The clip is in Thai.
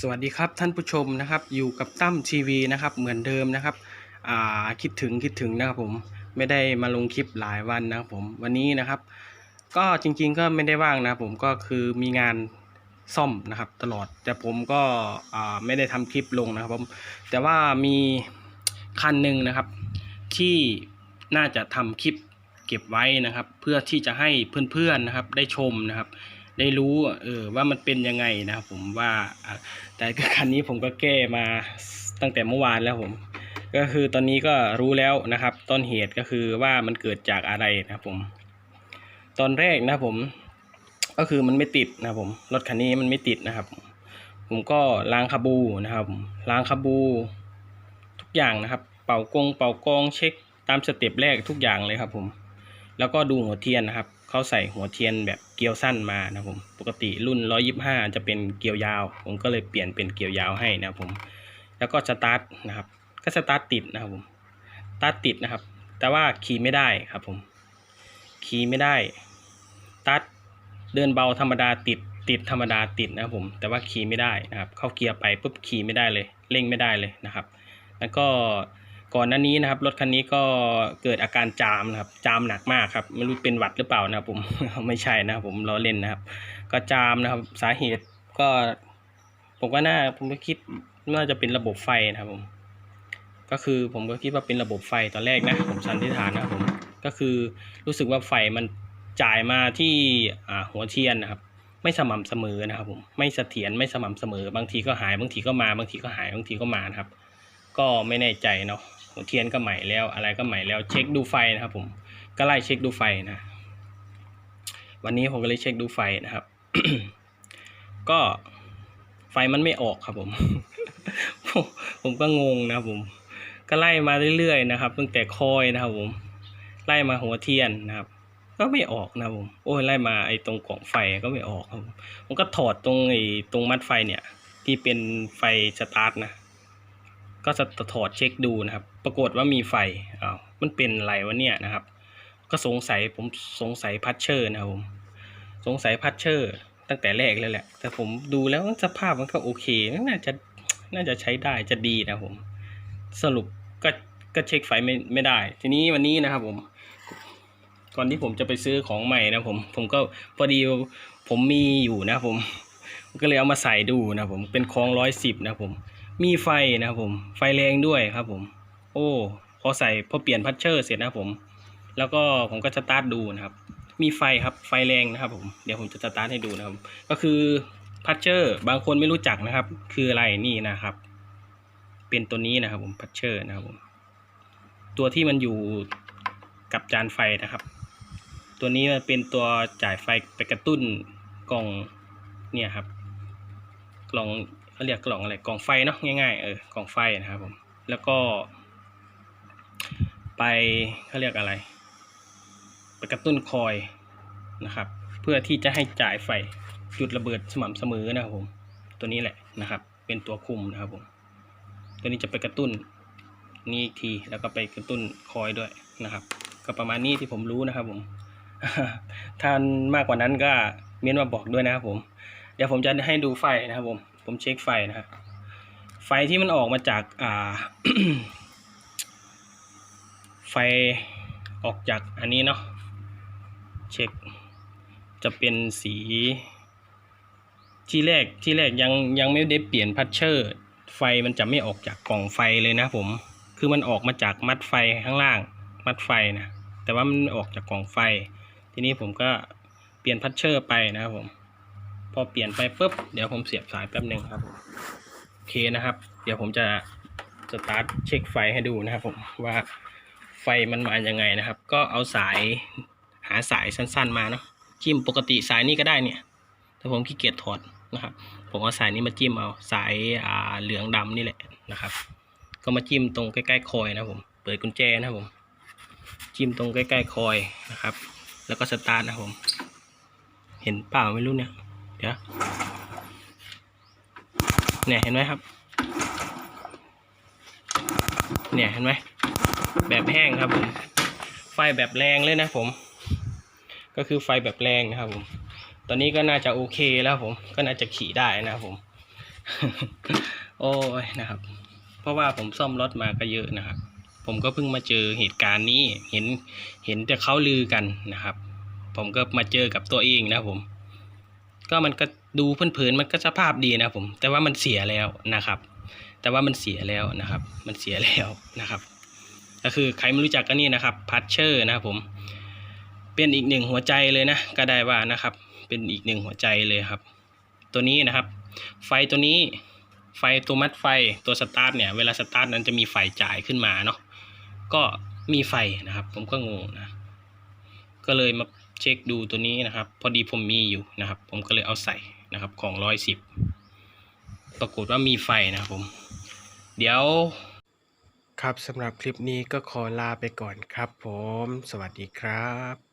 สวัสดีครับท่านผู้ชมนะครับอยู่กับตั้มทีวีนะครับเหมือนเดิมนะครับอ่าคิดถึงคิดถึงนะครับผมไม่ได้มาลงคลิปหลายวันนะครับผมวันนี้นะครับ ก็จริงๆก็ไม่ได้ว่างนะผมก็คือมีงานซ่อมนะครับตลอดแต่ผมก็อ่าไม่ได้ทำคลิปลงนะครับผมแต่ว่ามีคันหนึ่งนะครับ ที่น่าจะทำคลิปเก็บไว้นะครับ เพื่อที่จะให้เพื่อนๆนะครับได้ชมนะครับ ได้รู้เออว่ามันเป็นยังไงนะครับผมว่าอะแต่คันนี้ผมก็แก้มาตั้งแต่เมื่อวานแล้วผมก็คือตอนนี้ก็รู้แล้วนะครับ ต้นเหตุก็คือว่ามันเกิดจากอะไรนะผม ตอนแรกนะผม ก็คือมันไม่ติดนะผมรถคันนี้มันไม่ติดนะครับ ผมก็ล้างคาบูนะครับล้างคาบู ทุกอย่างนะครับ เป่ากง เป่ากองเช็คตามสเต็ปแรกทุกอย่างเลยครับ ผม แล้วก็ดูหัวเทียนนะครับ เขาใส่หัวเทียนแบบเกลียวสั้นมานะครับผมปกติรุ่น 125 จะเป็นเกลียวยาว ผมก็เลยเปลี่ยนเป็นเกลียวยาวให้นะครับผมแล้วก็สตาร์ทนะครับ ก็สตาร์ทติดนะครับผมสตาร์ทติดนะครับ แต่ว่าขี่ไม่ได้ครับผมขี่ไม่ได้สตาร์ทเดินเบาธรรมดาติดติดธรรมดาติดนะครับผม แต่ว่าขี่ไม่ได้นะครับ เข้าเกียร์ไปปุ๊บขี่ไม่ได้เลย เร่งไม่ได้เลยนะครับ แล้วก็ ก่อนหน้านี้นะครับ รถคันนี้ก็เกิดอาการจามนะครับ จามหนักมากครับ ไม่รู้เป็นหวัดหรือเปล่านะครับผม ไม่ใช่นะครับผมล้อเล่นนะครับ ก็จามนะครับ สาเหตุก็ผมก็น่าผมก็คิดน่าจะเป็นระบบไฟนะครับผม ก็คือผมก็คิดว่าเป็นระบบไฟตอนแรกนะผมสันนิษฐานนะครับผม ก็คือรู้สึกว่าไฟมันจ่ายมาที่หัวเทียนนะครับ ไม่สม่ำเสมอนะครับผมไม่เสถียรไม่สม่ำเสมอ บางทีก็หายบางทีก็มา บางทีก็หายบางทีก็มานะครับ ก็ไม่แน่ใจเนาะ หัวเทียนก็ใหม่แล้วอะไรก็ใหม่แล้วเช็คดูไฟนะครับผมก็ไล่เช็คดูไฟนะ วันนี้ผมก็เลยเช็คดูไฟนะครับ ก็ไฟมันไม่ออกครับผม ผมก็งงนะครับผม ก็ไล่มาเรื่อยๆนะครับตั้งแต่คอยนะครับผม ไล่มาหัวเทียนนะครับ ก็ไม่ออกนะครับผม โอ้ยไล่มาไอ้ตรงกล่องไฟก็ไม่ออกครับผมผมก็ถอดตรงไอ้ตรงมัดไฟเนี่ย ที่เป็นไฟสตาร์ทนะ ก็จะถอดเช็คดูนะครับ ปรากฏว่ามีไฟอ้าวมันเป็นอะไรวะเนี่ยนะครับ ก็สงสัยผมสงสัยพัชเชอร์นะครับผมสงสัยพัชเชอร์ ตั้งแต่แรกเลยแหละ แต่ผมดูแล้วสภาพมันก็โอเค น่าจะน่าจะใช้ได้จะดีนะผม สรุปก็ก็เช็คไฟไม่ไม่ได้ ทีนี้วันนี้นะครับผมก่อนที่ผมจะไปซื้อของใหม่นะผมผมก็พอดีผมมีอยู่นะผมก็เลยเอามาใส่ดูนะผมเป็นคลองร้อยสิบนะผม มีไฟนะครับผม ไฟแรงด้วยครับผม โอ้พอใส่พอเปลี่ยนพัชเชอร์เสร็จนะครับผม แล้วก็ผมก็สตาร์ทดูนะครับ มีไฟครับ ไฟแรงนะครับผม เดี๋ยวผมจะสตาร์ทให้ดูนะครับ ก็คือพัชเชอร์บางคนไม่รู้จักนะครับ คืออะไรนี่นะครับ เป็นตัวนี้นะครับผมพัชเชอร์นะครับผม ตัวที่มันอยู่กับจานไฟนะครับ ตัวนี้มันเป็นตัวจ่ายไฟไปกระตุ้นกล่องเนี่ยครับ กล่อง เขาเรียกกล่องอะไรกล่องไฟเนาะง่ายๆเออกล่องไฟนะครับผมแล้วก็ ไปเขาเรียกอะไร ไปกระตุ้นคอยนะครับ เพื่อที่จะให้จ่ายไฟจุดระเบิดสม่ำเสมอนะครับผมตัวนี้แหละนะครับ เป็นตัวคุมนะครับผมตัวนี้จะไปกระตุ้นนี่อีกทีแล้วก็ไปกระตุ้นคอยด้วยนะครับ ก็ประมาณนี้ที่ผมรู้นะครับผมถ้ามากกว่านั้นก็เม้นมาบอกด้วยนะครับผม เดี๋ยวผมจะให้ดูไฟนะครับผม ผมเช็คไฟนะครับไฟที่มันออกมาจากอ่า ไฟออกจากอันนี้เนาะเช็คจะเป็นสีที่แรกที่แรกยังยังไม่ได้เปลี่ยนพัชเชอร์ ไฟมันจะไม่ออกจากกล่องไฟเลยนะผมคือมันออกมาจากมัดไฟข้างล่างมัดไฟนะแต่ว่ามันออกจากกล่องไฟ ทีนี้ผมก็เปลี่ยนพัชเชอร์ไปนะครับผม พอเปลี่ยนไปปุ๊บเดี๋ยวผมเสียบสายแป๊บหนึ่งครับผมโอเคนะครับ เดี๋ยวผมจะสตาร์ทเช็คไฟให้ดูนะครับผมว่าไฟมันมายังไงนะครับ ก็เอาสายหาสายสั้นๆมาเนาะจิ้มปกติสายนี้ก็ได้เนี่ย แต่ผมขี้เกียจถอดนะครับ ผมเอาสายนี้มาจิ้มเอาสายอ่าเหลืองดำนี่แหละนะครับ ก็มาจิ้มตรงใกล้ๆคอยนะผมเปิดกุญแจนะผมจิ้มตรงใกล้ๆคอยนะครับ แล้วก็สตาร์ทนะผม เห็นเปล่าไม่รู้เนี่ย เดี๋ยวเนี่ยเห็นไหมครับ เนี่ยเห็นไหมแบบแห้งครับผมไฟแบบแรงเลยนะผม ก็คือไฟแบบแรงนะครับผม ตอนนี้ก็น่าจะโอเคแล้วผม ก็น่าจะขี่ได้นะครับผม โอ้ยนะครับ เพราะว่าผมซ่อมรถมาก็เยอะนะครับ ผมก็เพิ่งมาเจอเหตุการณ์นี้ เห็นเห็นแต่เขาลือกันนะครับ ผมก็มาเจอกับตัวเองนะผม ก็มันก็ดูเพลินๆมันก็สภาพดีนะผม แต่ว่ามันเสียแล้วนะครับ แต่ว่ามันเสียแล้วนะครับ มันเสียแล้วนะครับ ก็คือใครไม่รู้จักก็นี่นะครับพัชเชอร์นะครับผม เป็นอีกหนึ่งหัวใจเลยนะก็ได้ว่านะครับ เป็นอีกหนึ่งหัวใจเลยครับ ตัวนี้นะครับ ไฟตัวนี้ไฟตัวมัดไฟตัวสตาร์ทเนี่ยเวลาสตาร์ทนั้นจะมีไฟจ่ายขึ้นมาเนาะก็มีไฟนะครับ ผมก็งงนะก็เลยมา เช็คดูตัวนี้นะครับ พอดีผมมีอยู่นะครับ ผมก็เลยเอาใส่นะครับของร้อยสิบปรากฏว่ามีไฟนะครับผม เดี๋ยว ครับสำหรับคลิปนี้ก็ขอลาไปก่อนครับผม สวัสดีครับ